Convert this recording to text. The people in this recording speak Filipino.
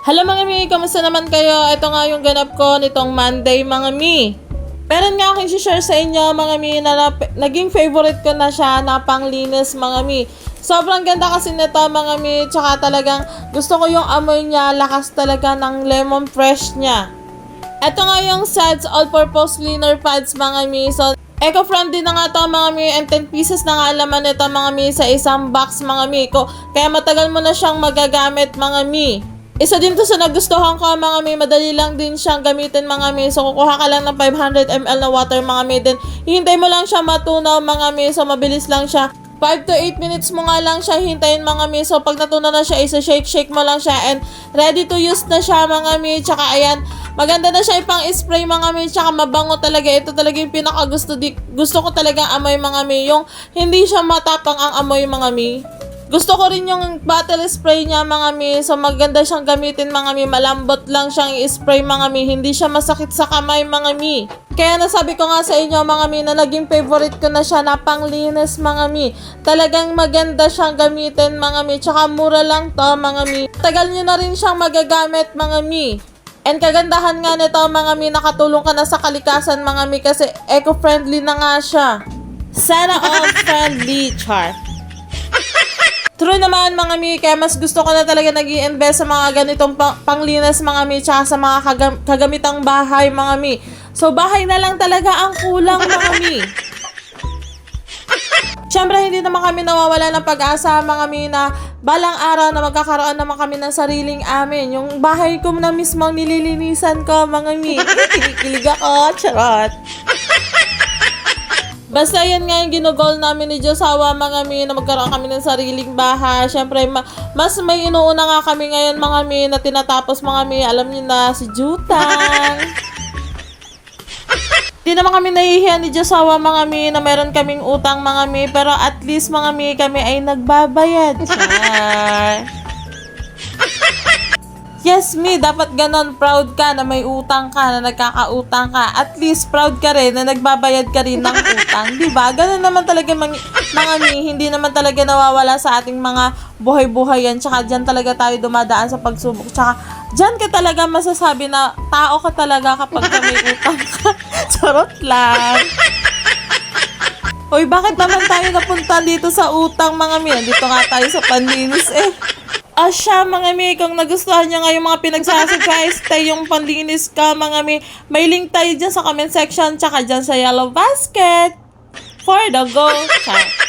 Hello mga mi, kamusta naman kayo? Ito nga yung ganap ko nitong Monday mga mi. Meron nga akong share sa inyo mga mi na, naging favorite ko na siya na panglinis mga mi. Sobrang ganda kasi nito mga mi, tsaka talagang gusto ko yung amoy niya, lakas talaga ng lemon fresh niya. Ito nga yung Suds All-Purpose Cleaner Pads mga mi. So, eco-friendly na nga to mga mi and 10 pieces na nga laman nito mga mi sa isang box mga mi. Kaya matagal mo na siyang magagamit mga mi. Isa din to sa nagustuhan ko mga mi, madali lang din siyang gamitin mga mi. So kukuha ka lang ng 500 ml na water mga mi. Then hihintay mo lang siya matunaw mga mi. So mabilis lang siya. 5 to 8 minutes mo nga lang siya hintayin mga mi. So pag natunaw na siya, isa shake shake mo lang siya and ready to use na siya mga mi. Tsaka ayan, maganda na siya ipang spray mga mi. Tsaka mabango talaga. Ito talaga yung pinaka gusto, di, gusto ko talaga amoy mga mi. Yung hindi siya matapang ang amoy mga mi. Gusto ko rin yung bottle spray niya mga mi. So maganda siyang gamitin mga mi. Malambot lang siyang i-spray mga mi. Hindi siya masakit sa kamay mga mi. Kaya nasabi ko nga sa inyo mga mi na naging favorite ko na siya na panglinis mga mi. Talagang maganda siyang gamitin mga mi. Tsaka mura lang to mga mi. Tagal nyo na rin siyang magagamit mga mi. And kagandahan nga nito mga mi, nakatulong ka na sa kalikasan mga mi kasi eco-friendly na nga siya. Sana all friendly, char. True naman mga mi, kaya mas gusto ko na talaga nag invest sa mga ganitong pang- panglinas mga mi, tsaka sa mga kagam- kagamitang bahay mga mi. So bahay na lang talaga ang kulang mga mi. Siyempre, hindi naman kami nawawala ng pag-asa mga mi na balang araw na magkakaroon naman kami ng sariling amin. Yung bahay ko na mismong nililinisan ko mga mi. Kinikilig ako, charot. Basta yan nga yung ginugol namin ni Josawa mga mi na magkaroon kami ng sariling bahay. Siyempre, ma- mas may inuuna nga kami ngayon mga mi na tinatapos mga mi. Alam niyo na, si Jutang. Di naman kami nahihiya ni Josawa mga mi na meron kaming utang mga mi. Pero at least mga mi kami ay nagbabayad. Char. Yes, me, dapat ganon. Proud ka na may utang ka, na nagkakautang ka. At least proud ka rin na nagbabayad ka rin ng utang. Di ba? Ganon naman talaga mga, mga mi, hindi naman talaga nawawala sa ating mga buhay-buhay yan. Tsaka dyan talaga tayo dumadaan sa pagsubok. Tsaka dyan ka talaga masasabi na tao ka talaga kapag ka may utang ka. Charot lang. Hoy, bakit naman tayo napunta dito sa utang mga mi? Dito nga tayo sa panlinis eh. Ah, siya mga mi, kung nagustuhan nyo nga yung mga pinagsasacrifice tayo yung panlinis ka mga mi, may link tayo dyan sa comment section tsaka dyan sa yellow basket for the go. Ciao.